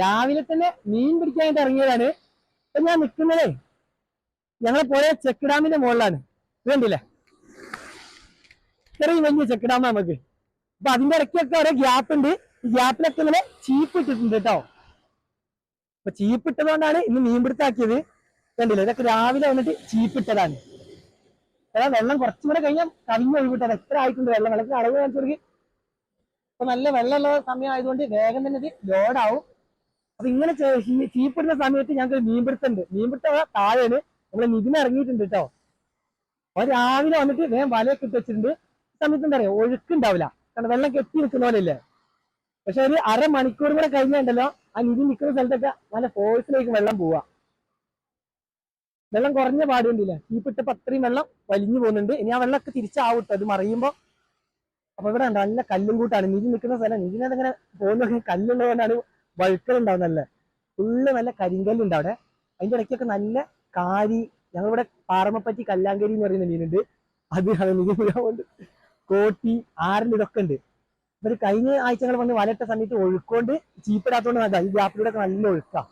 രാവിലെ തന്നെ മീൻ പിടിക്കാനായിട്ട് ഇറങ്ങിയതാണ്. ഇപ്പൊ ഞാൻ നിൽക്കുന്നതേ ഞങ്ങളെ പോയ ചെക്ക് ഡാമിന്റെ മുകളിലാണ് കണ്ടില്ലേ? ഇത്രയും വലിയ ചെക്ക് ഡാം നമുക്ക്. അപ്പൊ അതിന്റെ ഇടയ്ക്കൊക്കെ ഓരോ ഗ്യാപ്പ് ഉണ്ട്. ഈ ഗ്യാപ്പിലൊക്കെ ഇങ്ങനെ ചീപ്പ് ഇട്ടിട്ടുണ്ട് കേട്ടോ. അപ്പൊ ചീപ്പ് ഇട്ടതുകൊണ്ടാണ് ഇന്ന് മീൻ പിടുത്താക്കിയത്. കണ്ടില്ലേ? ഇതൊക്കെ രാവിലെ വന്നിട്ട് ചീപ്പ് ഇട്ടതാണ്. അതാ വെള്ളം കുറച്ചും കൂടെ കഴിഞ്ഞാൽ കവിഞ്ഞ് ഒഴിവിട്ടത് എത്ര ആയിട്ടുണ്ട് വെള്ളം. വെള്ളത്തിന് അളവ് കാണിച്ചു കൊടുക്ക്. ഇപ്പൊ നല്ല വെള്ളമുള്ള സമയം ആയതുകൊണ്ട് വേഗം തന്നെ ഇത് ലോഡാവും അപ്പൊ ഇങ്ങനെ ചീപ്പിടുന്ന സമയത്ത് ഞങ്ങൾക്ക് മീൻപിടുത്തുണ്ട്. മീൻപിടുത്ത മീൻ പിടുത്ത താഴെയാണ് നമ്മൾ നിതിന് ഇറങ്ങിയിട്ടുണ്ട് കേട്ടോ അവർ രാവിലെ വന്നിട്ട് വേഗം വലയൊക്കെ ഇട്ട് വെച്ചിട്ടുണ്ട്. സമയത്ത് എന്താ പറയാ ഒഴുക്കുണ്ടാവില്ല. കാരണം വെള്ളം കെട്ടി നിൽക്കുന്ന പോലെ പോലെയല്ലേ. പക്ഷെ ഒരു അരമണിക്കൂർ കൂടെ കഴിഞ്ഞുണ്ടല്ലോ ആ നിധി നിൽക്കുന്ന സ്ഥലത്തൊക്കെ നല്ല ഫോഴ്സിലേക്ക് വെള്ളം പോവാ. വെള്ളം കുറഞ്ഞ പാടുണ്ടില്ല? ചീപ്പിട്ടപ്പോ അത്രയും വെള്ളം വലിഞ്ഞു പോകുന്നുണ്ട്. ഇനി ആ വെള്ളമൊക്കെ തിരിച്ചാവട്ടോ അത് മറിയുമ്പോ. അപ്പൊ ഇവിടെ നല്ല കല്ലും കൂട്ടാണ്. നിധി നിൽക്കുന്ന സ്ഥലം. നിധിനകത്ത് പോകുന്ന കല്ലുള്ളതുകൊണ്ടാണ് വഴുക്കലുണ്ടാവുന്നല്ലേ ഫുള്ള് നല്ല കരിങ്കല്ലുണ്ട് അവിടെ. അതിന്റെ ഇടയ്ക്കൊക്കെ നല്ല കാരി ഞങ്ങളിവിടെ പാറമപ്പറ്റി കല്ലാങ്കരി എന്ന് പറയുന്ന മീനുണ്ട്. അത് മീനുണ്ട് കോട്ടി ആറിന്റെ ഇതൊക്കെ ഉണ്ട്. ഇവർ കഴിഞ്ഞ ആഴ്ച ഞങ്ങൾ വന്ന് വലട്ട സമയത്ത് ഒഴുക്കൊണ്ട് ചീപ്പിടാത്തോണ്ട് നല്ല ഈ ഗ്യാപ്പിലൂടെ ഒക്കെ നല്ല ഒഴുക്കാം.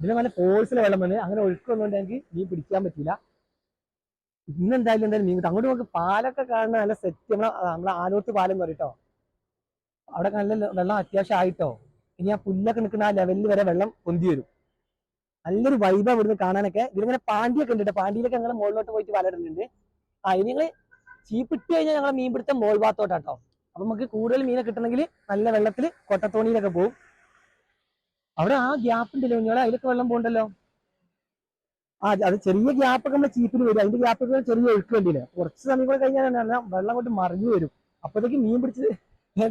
ഇതിന് നല്ല ഫോഴ്സിലെ വെള്ളം വന്ന് അങ്ങനെ ഒഴുക്ക് വന്നുകൊണ്ട് എനിക്ക് മീൻ പിടിക്കാൻ പറ്റില്ല ഇന്ന് എന്തായാലും എന്തായാലും മീൻ അങ്ങോട്ട് നമുക്ക് പാലൊക്കെ കാണുന്ന നല്ല സെറ്റ് നമ്മളെ നമ്മളെ ആലോത്ത് പാലം എന്ന് പറയട്ടോ അവിടെ നല്ല വെള്ളം അത്യാവശ്യം ആയിട്ടോ? ഇനി ആ പുല്ലൊക്കെ നിൽക്കുന്ന ആ ലെവലിൽ വരെ വെള്ളം പൊന്തി വരും. നല്ലൊരു വൈബ് ഇവിടുന്ന് കാണാനൊക്കെ. ഇതിലിങ്ങനെ പാണ്ടിയൊക്കെ ഉണ്ട് പാണ്ടിയിലൊക്കെ ഞങ്ങൾ മുകളിലോട്ട് പോയിട്ട് വലയിടുന്നുണ്ട് ആ ഇനി നിങ്ങൾ ചീപ്പിട്ട് കഴിഞ്ഞാൽ ഞങ്ങളെ മീൻ പിടുത്തം മോൾ ഭാഗത്തോട്ടാട്ടോ അപ്പൊ നമുക്ക് കൂടുതൽ മീനെ കിട്ടണമെങ്കിൽ നല്ല വെള്ളത്തിൽ കൊട്ടത്തോണിയിലൊക്കെ പോകും. അവിടെ ആ ഗ്യാപ്പ് ഉണ്ടല്ലോ കുഞ്ഞോളെ അതിലൊക്കെ വെള്ളം പോകണ്ടല്ലോ ആ അത് ചെറിയ ഗ്യാപ്പൊക്കെ നമ്മുടെ ചീപ്പിന് വരും. അതിന്റെ ഗ്യാപ്പൊക്കെ ചെറിയ ഒഴുക്ക് വേണ്ടിയില്ല കുറച്ച് സമയം കൂടെ കഴിഞ്ഞാൽ വെള്ളം കൊണ്ട് മറിഞ്ഞു വരും. അപ്പോഴത്തേക്ക് മീൻ പിടിച്ച്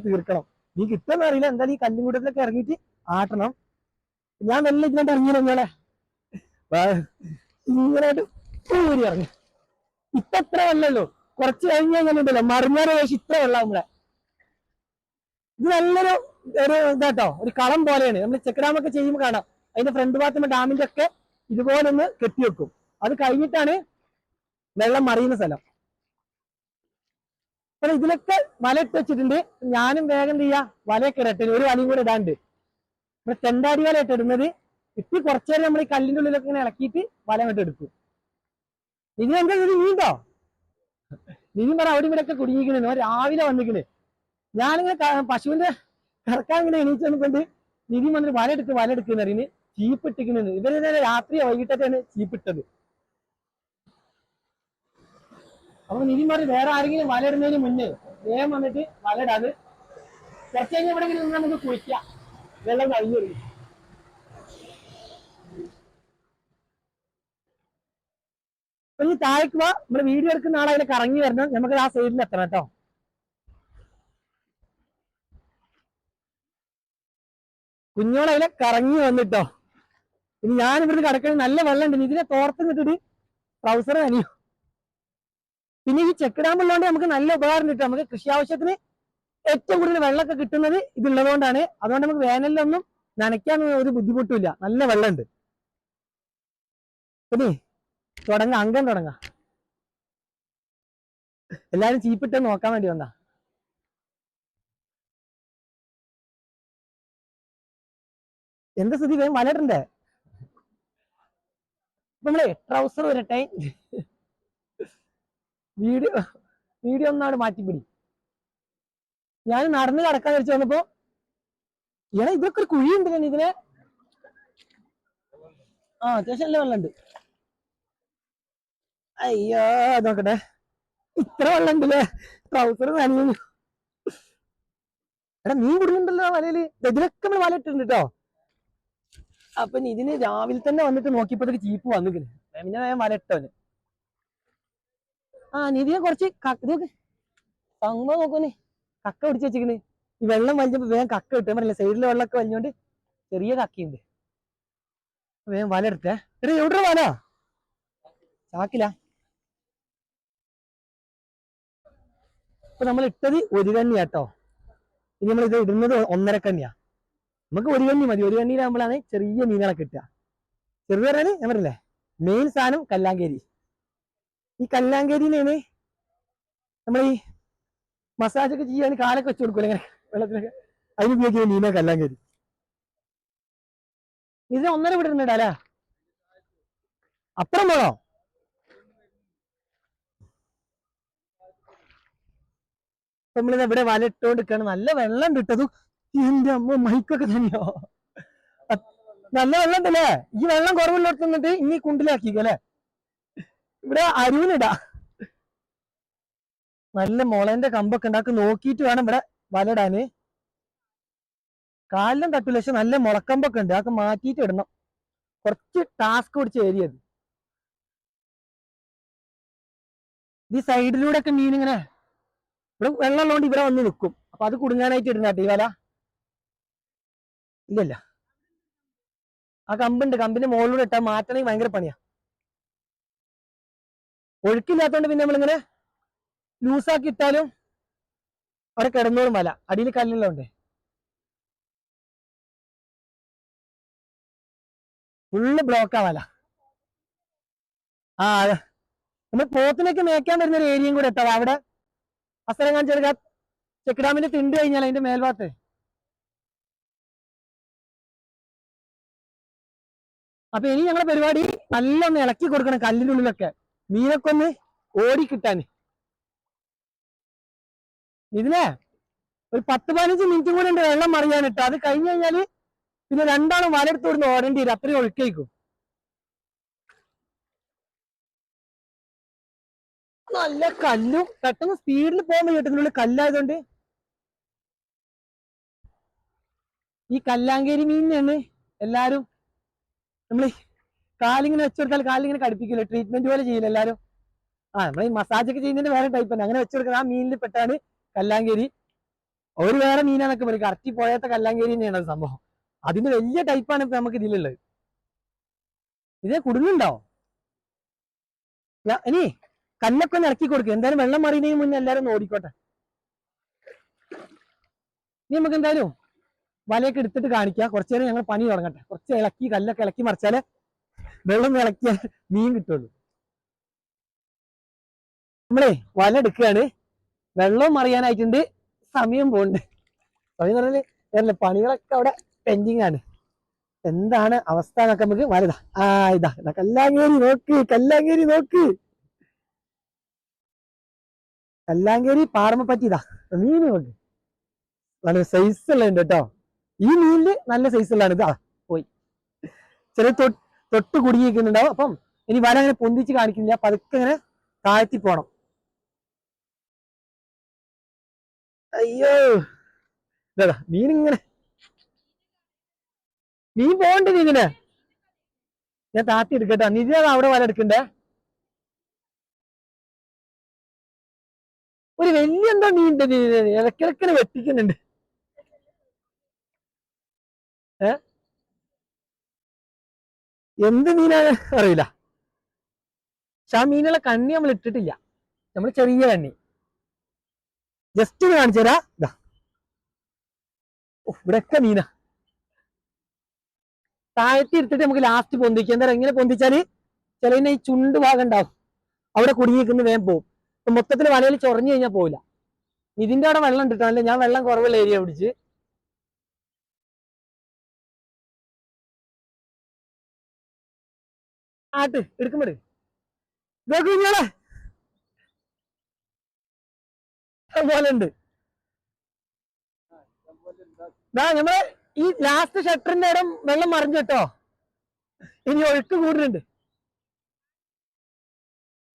തീർക്കണം. നീ കിട്ടുമെന്ന് അറിയില്ല. എന്തായാലും ഈ കല്ലുംകൂട്ടത്തിലൊക്കെ ഇറങ്ങിയിട്ട് ആട്ടണം. ഞാൻ നല്ല ഇതിനായിട്ട് ഇറങ്ങിയ കുഞ്ഞോളെ ഇങ്ങനായിട്ട് ഊരി ഇറങ്ങി. ഇപ്പൊ എത്ര വെള്ളമല്ലോ കുറച്ച് കഴിഞ്ഞ് ഉണ്ടല്ലോ. മറിഞ്ഞാറ് പക്ഷെ ഇത്ര വെള്ളം നമ്മളെ. ഇത് നല്ലൊരു ഒരു ഇതാട്ടോ. ഒരു കളം പോലെയാണ്. നമ്മൾ ചെക്ക് ഡാം ഒക്കെ ചെയ്യുമ്പോൾ കാണാം. അതിന്റെ ഫ്രണ്ട് ഭാഗത്തും ഡാമിന്റെ ഒക്കെ ഇതുപോലെ ഒന്ന് കെട്ടിവെക്കും. അത് കഴിഞ്ഞിട്ടാണ് വെള്ളം മറിയുന്ന സ്ഥലം. അപ്പൊ ഇതിലൊക്കെ വല ഇട്ട് വെച്ചിട്ടുണ്ട്. ഞാനും വേഗം ചെയ്യാ? വലയൊക്കെ ഇടട്ടെ ഒരു വലയും കൂടെ ഇടാണ്ട്. ഇവിടെ തെണ്ടാടി വല ഇട്ട് ഇടുന്നത് ഇപ്പൊ കുറച്ചേരം നമ്മൾ ഈ കല്ലിന്റെ ഉള്ളിലൊക്കെ ഇങ്ങനെ ഇളക്കിയിട്ട് വല ഇങ്ങോട്ട് എടുക്കും. ഇനി എന്താ ഇത് നീന്തോ നിധി പറ അവിടെ ഇവിടെ ഒക്കെ കുടുങ്ങിക്കണേ രാവിലെ വന്നിക്കണ് ഞാനിങ്ങനെ പശുവിന്റെ കറക്കാൻ ഇങ്ങനെ എണീച്ചു കൊണ്ട് നിധി വന്നിട്ട് വല എടുക്കും വല എടുക്കുന്ന അറിയുന്നത് ചീപ്പ് ഇട്ടിക്കണെന്ന് ഇവർ രാത്രിയോ രാത്രി വൈകിട്ടൊക്കെയാണ് ചീപ്പിട്ടത് അപ്പൊ നിധി പറഞ്ഞു വേറെ ആരെങ്കിലും വല ഇടുന്നതിന് മുന്നേ വേഗം വന്നിട്ട് വല ഇടാത് കുറച്ച് കഴിഞ്ഞ ഇവിടെ നിന്ന് നമുക്ക് കുളിക്കാം. വെള്ളം കഴിഞ്ഞു വരും അപ്പൊ താഴേക്ക് നമ്മുടെ വീഡിയോ എടുക്കുന്ന ആളെ അതിനെ കറങ്ങി വരണം. നമുക്ക് ആ സൈഡിൽ എത്തണം കേട്ടോ. കുഞ്ഞോളെ അതിലെ കറങ്ങി വന്നിട്ടോ. ഇനി ഞാൻ ഇവിടുന്ന് കിടക്കണ നല്ല വെള്ളം ഉണ്ട് ഇതിനെ തോർത്ത് കിട്ടിട്ട് ട്രൗസർ നനിയോ പിന്നെ ഈ ചെക്ക് ഡാം ഉള്ളതുകൊണ്ട് നമുക്ക് നല്ല ഉപകാരം കിട്ടും. നമുക്ക് കൃഷി ആവശ്യത്തിന് ഏറ്റവും കൂടുതൽ വെള്ളമൊക്കെ കിട്ടുന്നത് ഇതുള്ളതുകൊണ്ടാണ്. അതുകൊണ്ട് നമുക്ക് വേനലിലൊന്നും നനയ്ക്കാൻ ഒരു ബുദ്ധിമുട്ടില്ല നല്ല വെള്ളമുണ്ട്. പിന്നെ തുടങ്ങാം. അംഗം തുടങ്ങാം. എല്ലാരും ചീപ്പിട്ട് നോക്കാൻ വേണ്ടി വന്നാ എന്താ സ്ഥിതി? വേഗം വലയിടണ്ടേ? നമ്മളെ ട്രൗസർ വരട്ടെ? വീഡിയോ വീഡിയോ ഒന്നാണ് മാറ്റിപ്പിടി. ഞാൻ നടന്ന് കടക്കാൻ വെച്ച് വന്നപ്പോ എടാ ഇതൊക്കെ ഒരു കുഴിയുണ്ട് ഞാൻ ഇതിനെ. ആ അത്യാവശ്യം നല്ല വെള്ളമുണ്ട്. അയ്യോ നോക്കട്ടെ. ഇത്ര വെള്ളം ഉണ്ടല്ലേ ട്രൗസർ നനഞ്ഞു എടാ നീ കുടുങ്ങുന്നുണ്ടല്ലോ വലയിൽ. ഇതിലൊക്കെ നമ്മൾ വല ഇട്ടിട്ടുണ്ട് കേട്ടോ അപ്പൊ ഇതിന് രാവിലെ തന്നെ വന്നിട്ട് നോക്കിയപ്പോഴത്തേക്ക് ചീപ്പ് വന്നിക്കണ്. പിന്നെ വേഗം വല ആ നിധിയെ കുറച്ച് നോക്ക് സംഭവം നോക്കൂനെ കക്ക പിടിച്ച് വെച്ചിക്കണ് ഈ വെള്ളം വലിഞ്ഞപ്പോ വേഗം കക്ക കിട്ടാൻ പറഞ്ഞില്ല സൈഡിലെ വെള്ളമൊക്കെ വലിഞ്ഞോണ്ട് ചെറിയ കക്കയുണ്ട്. വേഗം വല എടുത്തേ. എടാ എവിടെ വല? ചാക്കില. ഇപ്പൊ നമ്മൾ ഇട്ടത് ഒരു കണ്ണിയാ കേട്ടോ ഇനി നമ്മൾ ഇത് ഇടുന്നത് ഒന്നര കണ്ണിയാ. നമുക്ക് ഒരു കണ്ണി മതി. ഒരു കണ്ണിയിലാകുമ്പോഴാണ് ചെറിയ മീനുകളെ കിട്ടുക. ചെറുത് പറയാന് ഞാൻ പറഞ്ഞില്ലേ മെയിൻ സാധനം കല്ലാങ്കേരി. ഈ കല്ലാങ്കേരിയിലാണ് നമ്മൾ ഈ മസാജ് ഒക്കെ ചെയ്യാൻ കാലൊക്കെ വെച്ച് കൊടുക്കൂലെ ഇങ്ങനെ വെള്ളത്തിലൊക്കെ. അതിന് ഉപയോഗിക്കുന്ന മീനാ കല്ലാങ്കേരി. ഇതിന് ഒന്നര വിടുന്നുണ്ട് അല്ല അപ്പുറം വേണോ നമ്മളിത് ഇവിടെ വല ഇട്ടോണ്ടിരിക്കാണ്. നല്ല വെള്ളം കിട്ടതു എന്റെ അമ്മ മൈക്കൊക്കെ തന്നെയോ. നല്ല വെള്ളം ഉണ്ടല്ലേ? ഈ വെള്ളം കുറവുള്ളിടത്ത് ഇനി കുണ്ടിലാക്കിക്കല്ലേ ഇവിടെ അരുവിനിടാ നല്ല മുളന്റെ കമ്പൊക്കെ ഉണ്ടാക്കി നോക്കിയിട്ട് വേണം ഇവിടെ വലടാന്. കാലിലും തട്ടില്ല പക്ഷെ നല്ല മുളക്കമ്പൊക്കെ ഉണ്ട്. അതൊക്കെ മാറ്റിയിട്ട് ഇടണം. കുറച്ച് ടാസ്ക് പിടിച്ച ഏരിയ അത് ഈ സൈഡിലൂടെ ഒക്കെ മീൻ ഇങ്ങനെ ഇവിടെ വെള്ളം ഉള്ളതുകൊണ്ട് ഇവിടെ വന്ന് നിൽക്കും അപ്പൊ അത് കുടുങ്ങാനായിട്ട് ഇടുന്ന ഈ വല. ഇല്ലല്ല. ആ കമ്പുണ്ട്. കമ്പിന്റെ മുകളിലൂടെ ഇട്ടാൽ മാറ്റണമെങ്കിൽ ഭയങ്കര പണിയാ. ഒഴുക്കില്ലാത്തോണ്ട് പിന്നെ നമ്മളിങ്ങനെ ലൂസാക്കി ഇട്ടാലും അവിടെ കിടന്നോളും വല. അടിയിൽ കല്ലുള്ളതുകൊണ്ട് ഫുള്ള് ബ്ലോക്കാ വല. ആ നമ്മൾ പോത്തിനൊക്കെ മേക്കാൻ വരുന്ന ഒരു ഏരിയയും കൂടെ എത്താം അവിടെ അസ്ഥലം കാണിച്ചെടുക്ക ചെക്ക് ഡാമിന്റെ തിണ്ട് കഴിഞ്ഞാൽ അതിന്റെ മേൽഭാഗത്ത്. അപ്പൊ ഇനി ഞങ്ങളുടെ പരിപാടി നല്ല ഒന്ന് ഇളക്കി കൊടുക്കണം കല്ലിന്റെ ഉള്ളിലൊക്കെ മീനൊക്കെ ഓടിക്കിട്ടാൻ ഓടി കിട്ടാൻ ഇതിനെ ഒരു പത്ത് പതിനഞ്ച് മിനിറ്റും കൂടെ ഉണ്ട് വെള്ളം മറിയാനിട്ട് അത് കഴിഞ്ഞ് കഴിഞ്ഞാൽ പിന്നെ രണ്ടാളും വലെടുത്ത് കൊടുന്ന് ഓടേണ്ടി വരും. അത്രയും ഒഴുക്കേക്കും. നല്ല കല്ലും. പെട്ടെന്ന് സ്പീഡിൽ പോകുമ്പോൾ കിട്ടുന്നുള്ളു കല്ലായതുകൊണ്ട്. ഈ കല്ലാങ്കേരി മീനിനെയാണ് എല്ലാരും നമ്മൾ കാലിങ്ങനെ വെച്ചെടുത്താൽ കാലിങ്ങനെ കടുപ്പിക്കില്ല ട്രീറ്റ്മെന്റ് പോലെ ചെയ്യില്ല എല്ലാരും? ആ നമ്മൾ ഈ മസാജ് ഒക്കെ ചെയ്യുന്നതിന്റെ വേറെ ടൈപ്പ് തന്നെ. അങ്ങനെ വെച്ചുകൊടുക്കുന്ന ആ മീനിൽ പെട്ടാണ് കല്ലാങ്കേരി. ഒരു വേറെ മീനാന്നൊക്കെ പറയും. കറക്റ്റി പോയാത്ത കല്ലാങ്കേരി തന്നെയാണ് അത് സംഭവം. അതിന് വലിയ ടൈപ്പാണ് ഇപ്പൊ നമുക്ക് ഇതിലുള്ളത്. ഇതേ കുടുങ്ങുണ്ടോ? ഞാ- ഇനി കല്ലൊക്കെ ഒന്ന് ഇറക്കി കൊടുക്കുക എന്തായാലും വെള്ളം മറിയുന്നതിന് മുന്നേ ഒന്ന് ഓടിക്കോട്ടെ. ഇനി നമുക്ക് എന്തായാലും വലയൊക്കെ എടുത്തിട്ട് കാണിക്കാം. കുറച്ചു നേരം ഞങ്ങൾ പണി തുടങ്ങട്ടെ. കുറച്ച് ഇളക്കി കല്ലൊക്കെ ഇളക്കി മറിച്ചാലേ വെള്ളം ഇളക്കിയാൽ മീൻ കിട്ടുള്ളൂ. നമ്മളെ വല എടുക്കുകയാണ്. വെള്ളം അറിയാനായിട്ടുണ്ട് സമയം പോകുന്നുണ്ട് സമയം പറഞ്ഞാൽ പണികളൊക്കെ അവിടെ പെൻഡിങ് ആണ്. എന്താണ് അവസ്ഥ എന്നൊക്കെ നമുക്ക് വലുതാ ആ ഇതാ. ഇതാ കല്ലാങ്കേരി നോക്ക് കല്ലാങ്കേരി നോക്ക്. കല്ലാങ്കേരി പാറമ പറ്റിയതാ മീൻ നോക്ക് നല്ല സൈസ് ഉള്ളതുണ്ട് കേട്ടോ. ഈ മീനിൽ നല്ല സൈസ് ഉള്ളതാണ്. ഇതാ പോയി. ചെറിയ തൊട്ട് തൊട്ട് കുടുങ്ങിയിരിക്കുന്നുണ്ടാവും. അപ്പം ഇനി വല അങ്ങനെ പൊന്തിച്ച് കാണിക്കുന്നില്ല. പതുക്കെ ഇങ്ങനെ താഴ്ത്തി പോണം. അയ്യോ. ഇതാ മീൻ പോണ്ട് നീങ്ങനെ ഞാൻ താത്തി എടുക്കട്ടെ. നിധി അവിടെ വല എടുക്കണ്ടേ? ഒരു വലിയ എന്താ മീൻ ഇടക്കിടക്കിനെ വെട്ടിക്കുന്നുണ്ട്. ഏ? എന്ത് മീനാണ് അറിയില്ല. പക്ഷെ ആ മീനുള്ള കണ്ണി നമ്മൾ ഇട്ടിട്ടില്ല. നമ്മൾ ചെറിയ കണ്ണി. ജസ്റ്റ് ഒന്ന് കാണിച്ചു തരാ. ഇതാ ഇവിടെയൊക്കെ മീനാ. താഴ്ത്തി എടുത്തിട്ട് നമുക്ക് ലാസ്റ്റ് പൊന്തിക്കാം. എന്താ എങ്ങനെ പൊന്തിച്ചാൽ ചിലതിന് ഈ ചുണ്ട് ഭാഗം ഉണ്ടാവും. അവിടെ കുടുങ്ങിക്കുന്ന വേഗം പോകും മൊത്തത്തിൽ വലയിൽ ചൊറഞ്ഞു കഴിഞ്ഞാൽ പോവില്ല. ഇതിന്റെ അവിടെ വെള്ളം ഇട്ടിട്ടാണല്ലേ ഞാൻ വെള്ളം കുറവുള്ള ഏരിയ പിടിച്ച്. ആട്ട് എടുക്കുമ്പോട് നോക്കൂ ഇങ്ങളെ പോലെ ഉണ്ട് ദാ നമ്മൾ ഈ ലാസ്റ്റ് ഷട്ടറിന്റെ ഇടം വെള്ളം മറിഞ്ഞു കേട്ടോ. ഇനി ഒഴുക്ക് കൂടുന്നുണ്ട്.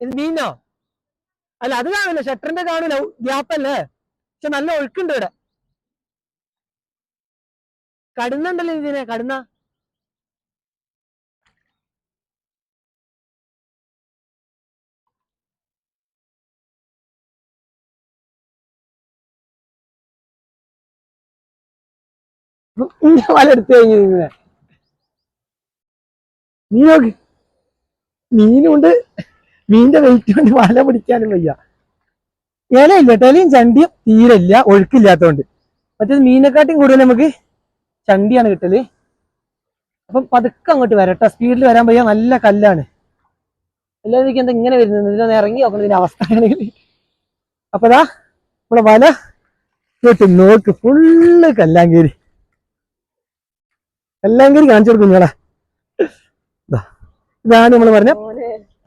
ഇത് മീനോ? അല്ല അത് കാണില്ല ഷട്ടറിന്റെ കാണില്ല ഗ്യാപ്പല്ലേ പക്ഷെ നല്ല ഒഴുക്കുണ്ട് ഇവിടെ. കടുന്നുണ്ടല്ലോ ഇതിനെ കടുന്ന. വല എടുത്തു കഴിഞ്ഞു മീൻ നോക്ക്. മീനുണ്ട്. മീനിന്റെ വെയിറ്റ് കൊണ്ട് വല പിടിക്കാനും വയ്യ. ഇലയില്ല ഇലയും ചണ്ടിയും തീരെ ഇല്ല ഒഴുക്കില്ലാത്തോണ്ട്. മറ്റേത് മീനെക്കാട്ടിയും കൂടുതൽ നമുക്ക് ചണ്ടിയാണ് കിട്ടൽ. അപ്പം പതുക്കെ അങ്ങോട്ട് വരട്ടെ. സ്പീഡിൽ വരാൻ വയ്യ നല്ല കല്ലാണ്. എല്ലാവരും എന്താ ഇങ്ങനെ വരുന്നത്? ഇതിലൊന്ന് ഇറങ്ങി നോക്കണം ഇതിന്റെ അപ്പൊ ഇതാ നമ്മളെ വല കേട്ട് നോക്ക്. ഫുള്ള് കല്ലാങ്കേരി. കല്ലാങ്കേരി കാണിച്ചു കൊടുക്കും നിങ്ങളെ ഇതാണ് നമ്മൾ പറഞ്ഞ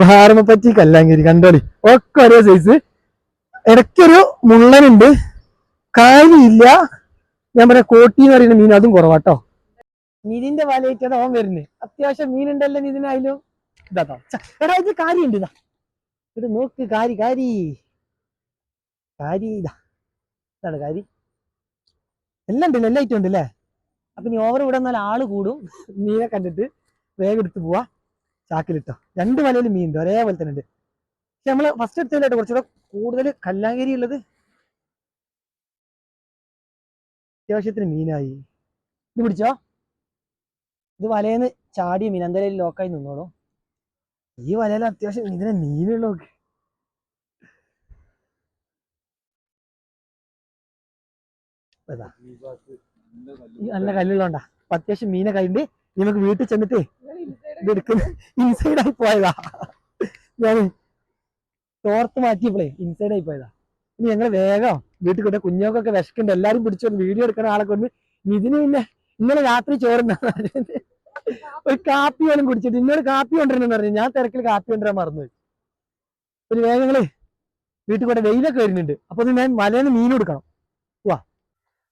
പാറമപ്പറ്റി കല്ലാങ്കേരി കണ്ടോളി ഒക്കെ ഒരേ സൈസ് ഇടയ്ക്കൊരു മുള്ളനുണ്ട്. കാര്യമില്ല ഞാൻ പറയാം കോട്ടി എന്ന് പറയുന്ന മീൻ അതും കുറവാട്ടോ. മീനിന്റെ വലയിട്ടാണ് ഓൻ വരുന്നത് അത്യാവശ്യം മീനുണ്ടല്ലോ ഇതിനായാലും. ഇതാട്ടോ എടാ ഇത് കാര്യമുണ്ട് ഇതാ. ഇത് നോക്ക് കാരി കാരി. കാരി ഇതാ. ഇതാണ് കാരി. എല്ലാം ഉണ്ടല്ലോ എല്ലാ ഐറ്റം ഉണ്ടല്ലേ? അപ്പൊ ഇനി ഓവർ ഇവിടെ നിന്നാൽ ആൾ കൂടും. മീനെ കണ്ടിട്ട് വേഗം എടുത്ത് പോവാ. ചാക്കിലിട്ടോ രണ്ട് വലയിലും മീൻ ഉണ്ട് ഒരേപോലെ തന്നെ ഉണ്ട്. പക്ഷെ നമ്മൾ ഫസ്റ്റ് എടുത്തതിലായിട്ട് കുറച്ചുകൂടെ കൂടുതൽ കല്ലാങ്കേരി ഉള്ളത് അത്യാവശ്യത്തിന് മീനായി. ഇത് പിടിച്ചോ? ഇത് വലയിന്ന് ചാടിയ മീൻ എന്തായാലും ലോക്കായി നിന്നോളൂ. ഈ വലയിൽ അത്യാവശ്യം ഇതിനെ മീനുള്ള ഇതാ. നല്ല കല്ലുള്ളോണ്ടാ. അപ്പൊ അത്യാവശ്യം മീനെ കഴിഞ്ഞ് നമുക്ക് വീട്ടിൽ ചെന്നിട്ട് ഇത് എടുക്കുന്ന ഇൻസൈഡ് ആയി പോയതാ. ഞാൻ തോർത്ത് മാറ്റിയപ്പോളേ ഇൻസൈഡ് ആയി പോയതാ. ഇനി ഞങ്ങൾ വേഗം വീട്ടിൽ കൊണ്ട് കുഞ്ഞോക്കൊക്കെ വിശക്കുണ്ട് എല്ലാരും പിടിച്ചോണ്ട് വീഡിയോ എടുക്കണ ആളെ കൊണ്ട് ഇതിന് പിന്നെ ഇന്നലെ രാത്രി ചോറുന്ന ഒരു കാപ്പി പോലും കുടിച്ചിട്ട്. ഇന്നൊരു കാപ്പി കൊണ്ടുവരണമെന്ന് പറഞ്ഞു. ഞാൻ തിരക്കിൽ കാപ്പി കൊണ്ടുവരാൻ മറന്നുപോയി ഒരു വേഗങ്ങൾ വീട്ടിൽ കൂടെ വെയിലൊക്കെ വരുന്നുണ്ട്. അപ്പൊ ഞാൻ ഞാൻ നിന്ന് മീൻ എടുക്കണം വാ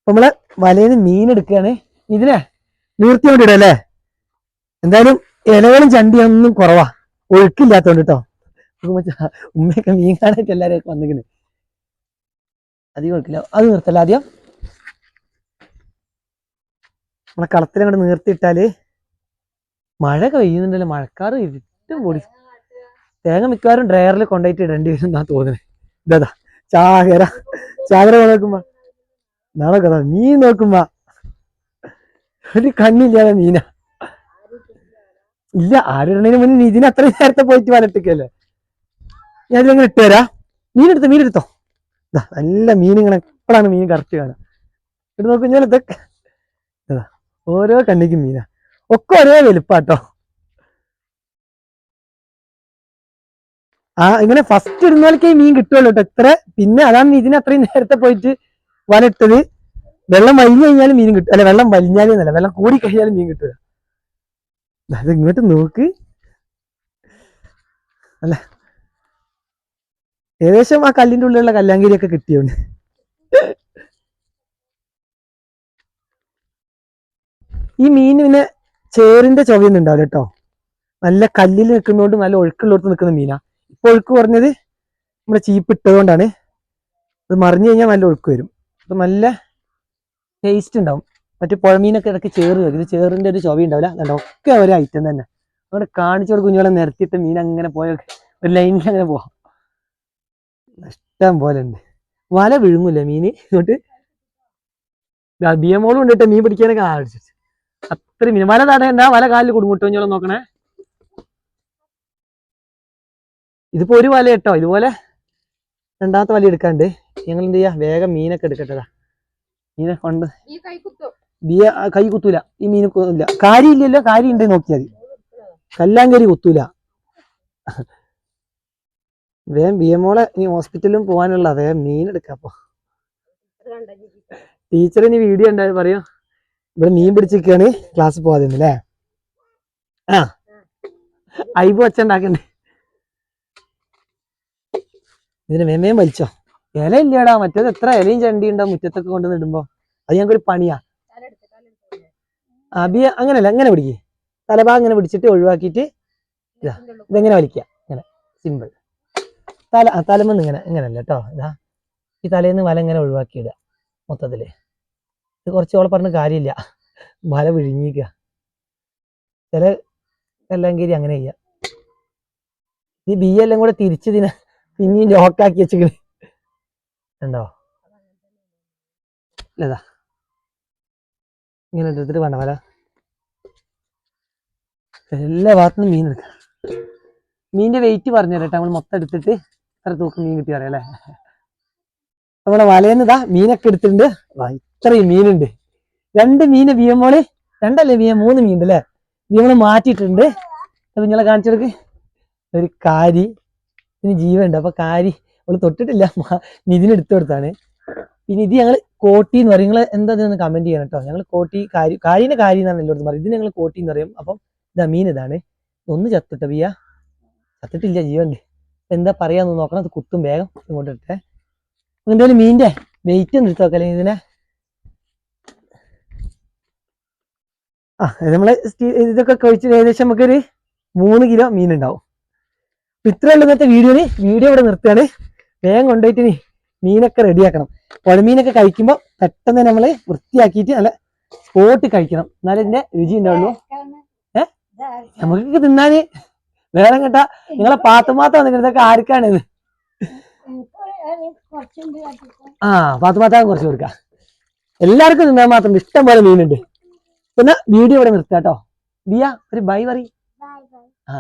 അപ്പൊ വലയിൽ നിന്ന് മീൻ എടുക്കുകയാണ്. ഇതിനെ നീർത്തി കൊണ്ട് ഇടല്ലേ എന്തായാലും ഇലകളും ചണ്ടിയൊന്നും കുറവാ. ഒഴുക്കില്ലാത്തോണ്ട് കേട്ടോ ഉമ്മയൊക്കെ മീൻ കാണാനായിട്ട് എല്ലാരും വന്നിങ്ങനെ അധികം ഒഴുക്കില്ല. അത് നിർത്തല്ല ആദ്യം? നമ്മളെ കളത്തിലങ്ങോട്ട് നിർത്തിയിട്ടാൽ മഴയൊക്കെ പെയ്യുന്നുണ്ടല്ലോ. മഴക്കാർ ഇരുട്ടും പൊടി. തേങ്ങ മിക്കവാറും ഡ്രയറിൽ കൊണ്ടുപോയിട്ട് ഇടേണ്ടി വരും എന്നാ തോന്നുന്നത് ഇതാ. ചാകര. ചാകര നോക്കുമ്പോ. കഥ മീൻ നോക്കുമ്പോ ഒരു കണ്ണില്ലാതെ മീനാ. ഇല്ല ആരുടെ മുന്നേ ഇതിന് അത്രയും നേരത്തെ പോയിട്ട് വലട്ടിക്കല്ലേ ഞാൻ ഇതിലങ്ങനെ ഇട്ടുതരാ മീൻ എടുത്തോ മീൻ എടുത്തോ നല്ല മീൻ ഇങ്ങനെ എപ്പോഴാണ് മീൻ കറക്റ്റ് കാണുക ഇവിടെ നോക്കും ഞാൻ ഇതൊക്കെ. ഇതാ ഓരോ കണ്ണിക്കും മീനാ. ഒക്കെ ഒരേ വലുപ്പാട്ടോ. ആ ഇങ്ങനെ ഫസ്റ്റ് ഇടുന്നോലക്കേ മീൻ കിട്ടുമല്ലോ കേട്ടോ ഇത്ര. പിന്നെ അതാണ് ഇതിന് അത്രയും നേരത്തെ പോയിട്ട് വലയിട്ടത് വെള്ളം വലിഞ്ഞു കഴിഞ്ഞാലും മീൻ കിട്ടും. അല്ല വെള്ളം വലിഞ്ഞാലും എന്നല്ല വെള്ളം കൂടി കഴിഞ്ഞാലും മീൻ കിട്ടുക അത് ഇങ്ങോട്ട് നോക്ക്. അല്ല. ഏകദേശം ആ കല്ലിന്റെ ഉള്ളിലുള്ള കല്ലാങ്കിരിയൊക്കെ കിട്ടിയോണ്ട്. ഈ മീൻ പിന്നെ ചേറിന്റെ ചൊവയൊന്നും ഉണ്ടാവില്ല കേട്ടോ. നല്ല കല്ലിൽ നിൽക്കുന്നതുകൊണ്ട് നല്ല ഒഴുക്കുള്ളിടത്ത് നിൽക്കുന്ന മീനാ. ഇപ്പൊ ഒഴുക്ക് കുറഞ്ഞത് നമ്മുടെ ചീപ്പ് ഇട്ടതുകൊണ്ടാണ്. അത് മറിഞ്ഞു കഴിഞ്ഞാൽ നല്ല ഒഴുക്ക് വരും. അപ്പൊ നല്ല ടേസ്റ്റ് ഉണ്ടാവും. മറ്റു പുഴമീനൊക്കെ ഇടയ്ക്ക് ചേറ് ഇത് ചേറിന്റെ ഒരു ചൊവ ഉണ്ടാവില്ല. അതുകൊണ്ട് ഒക്കെ ഒരു ഐറ്റം തന്നെ. അങ്ങോട്ട് കാണിച്ചു കൊടുക്കും കുഞ്ഞുങ്ങളെ നിരത്തിയിട്ട് മീൻ അങ്ങനെ പോയ ഒരു ലൈനിൽ അങ്ങനെ പോവാം. ഇഷ്ടം പോലെ ഉണ്ട്. വല വിഴുങ്ങൂല മീന്? ഇങ്ങോട്ട്. ബിയമോളും കൊണ്ടിട്ട് മീൻ പിടിക്കാനൊക്കെ. ആലോചിച്ചു അത്ര മീൻ. വല തടയണ്ട വല കാലിൽ കൊടുങ്ങോട്ടോ കുഞ്ഞോളം നോക്കണേ. ഇതിപ്പോ ഒരു വല കേട്ടോ. ഇതുപോലെ രണ്ടാമത്തെ വല എടുക്കാണ്ട്. ഞങ്ങൾ എന്ത് ചെയ്യാ വേഗം മീനൊക്കെ എടുക്കട്ടെടാ മീനെ കൊണ്ട് ബിയ കൈ കുത്തൂല. ഈ മീൻ ഇല്ല. കാരി ഇല്ലല്ലോ കാരി ഉണ്ട് നോക്കിയാൽ മതി. കല്ലാങ്കരി കുത്തൂല. വേഗം ബിയമോളെ ഇനി ഹോസ്പിറ്റലിലും പോകാനുള്ള വേഗം മീൻ എടുക്കാം അപ്പൊ. ടീച്ചർ ഇനി വീഡിയോ ഉണ്ടായി പറയൂ. ഇവിടെ മീൻ പിടിച്ചിരിക്കുകയാണ് ക്ലാസ് പോകാതെ അല്ലേ ആ. അയിബ് വച്ചുണ്ടാക്കണ്ടേ ഇതിന് മേമയും വലിച്ചോ? ഇല ഇല്ലടാ മറ്റേത് എത്ര ഇലയും ചണ്ടി ഉണ്ടാവും മുറ്റത്തൊക്കെ കൊണ്ട് നിടുമ്പോ അത് ഞങ്ങൾക്കൊരു പണിയാ. അബിയ അങ്ങനല്ല അങ്ങനെ പിടിക്കേ. തലഭാഗം ഇങ്ങനെ പിടിച്ചിട്ട് ഒഴിവാക്കിയിട്ട് ഇതെങ്ങനെ വലിക്കുക ഇങ്ങനെ സിമ്പിൾ. തല തലമെന്ന് ഇങ്ങനെ ഇങ്ങനല്ല കേട്ടോ ഇതാ ഈ തലേന്ന് വല ഇങ്ങനെ ഒഴിവാക്കിയിടുക മൊത്തത്തിൽ. ഇത് കുറച്ച് ഓളെ പറഞ്ഞ കാര്യമില്ല. വല വിഴുങ്ങിക്കുക ചില കല്ലാങ്കേരി അങ്ങനെ ചെയ്യാം. ഈ ബി എല്ലാം കൂടെ തിരിച്ചതിനെ പിന്നെയും ലോക്കാക്കി വെച്ചിങ്ങനെ ഉണ്ടോ? ഇല്ലതാ. ഇങ്ങനെ എടുത്തിട്ട് വേണ്ട വല. എല്ലാ ഭാഗത്തുനിന്നും മീൻ എടുക്കാം. മീനിന്റെ വെയിറ്റ് പറഞ്ഞു തരട്ടെ നമ്മൾ മൊത്തം എടുത്തിട്ട് ഇത്ര തൂക്കം മീൻ കിട്ടി അറിയാം അല്ലേ? നമ്മളെ വലയെന്ന് ഇതാ മീനൊക്കെ എടുത്തിട്ടുണ്ട്. ഇത്രയും മീനുണ്ട്. രണ്ട് മീന് വിയമ്മോൾ രണ്ടല്ലേ വീയ മൂന്ന് മീൻ ഉണ്ട് അല്ലേ വിയമ്മൾ മാറ്റിയിട്ടുണ്ട്. നിങ്ങളെ കാണിച്ചെടുക്ക് ഒരു കാരി. ഇനി ജീവനുണ്ട്. അപ്പൊ കാരി അവൾ തൊട്ടിട്ടില്ല. നിതിന് എടുത്തു കൊടുത്താണ്. പിന്നെ ഇത് ഞങ്ങൾ കോട്ടി എന്ന് പറയും. നിങ്ങൾ എന്താ ഇതെന്ന് കമന്റ് ചെയ്യണം കേട്ടോ. ഞങ്ങൾ കോട്ടി കാര്യ കാരിന്റെ കാര്യം എന്നാണ് എല്ലായിടത്തും പറയും ഇത് ഞങ്ങൾ കോട്ടി എന്ന് പറയും. അപ്പം ഇതാ മീൻ ഇതാണ്. ഒന്ന് ചത്തിട്ട ബിയ? ചത്തിട്ടില്ല ജീവണ്ട് എന്താ പറയാന്ന് നോക്കണം. അത് കുത്തും വേഗം ഇങ്ങോട്ട് ഇട്ടേ എന്തായാലും മീനിന്റെ വെയിറ്റ് ഒന്ന് എടുത്ത് നോക്കല്ലേ ഇതിനെ ആ നമ്മളെ ഇതൊക്കെ കഴിച്ച് ഏകദേശം നമുക്കൊരു മൂന്ന് കിലോ മീൻ ഉണ്ടാവും. ഇത്രയുള്ള ഇന്നത്തെ വീഡിയോ വീഡിയോ ഇവിടെ നിർത്തുകയാണ്. വേഗം കൊണ്ടുപോയിട്ട് ഇനി മീനൊക്കെ റെഡിയാക്കണം. പുഴമീനൊക്കെ കഴിക്കുമ്പോൾ പെട്ടെന്ന് നമ്മൾ നമ്മൾ വൃത്തിയാക്കിയിട്ട് നല്ല സ്പോട്ട് കഴിക്കണം. എന്നാലേ ഇതിന്റെ രുചി ഉണ്ടാവുള്ളൂ. ഏ? നമുക്ക് തിന്നാന് വേറെ കേട്ടാ. നിങ്ങളെ പാത്തുമാത്ത വന്നിട്ട് ഇതൊക്കെ ആർക്കാണ് ആ പാത്തു മാത്ര കുറച്ച് കൊടുക്കാം. എല്ലാവർക്കും തിന്നാൻ മാത്രം ഇഷ്ടം പോലെ മീനുണ്ട്. പിന്നെ വീഡിയോ ഇവിടെ നിർത്താം കേട്ടോ. ബിയ ഒരു ബൈ പറ ആ.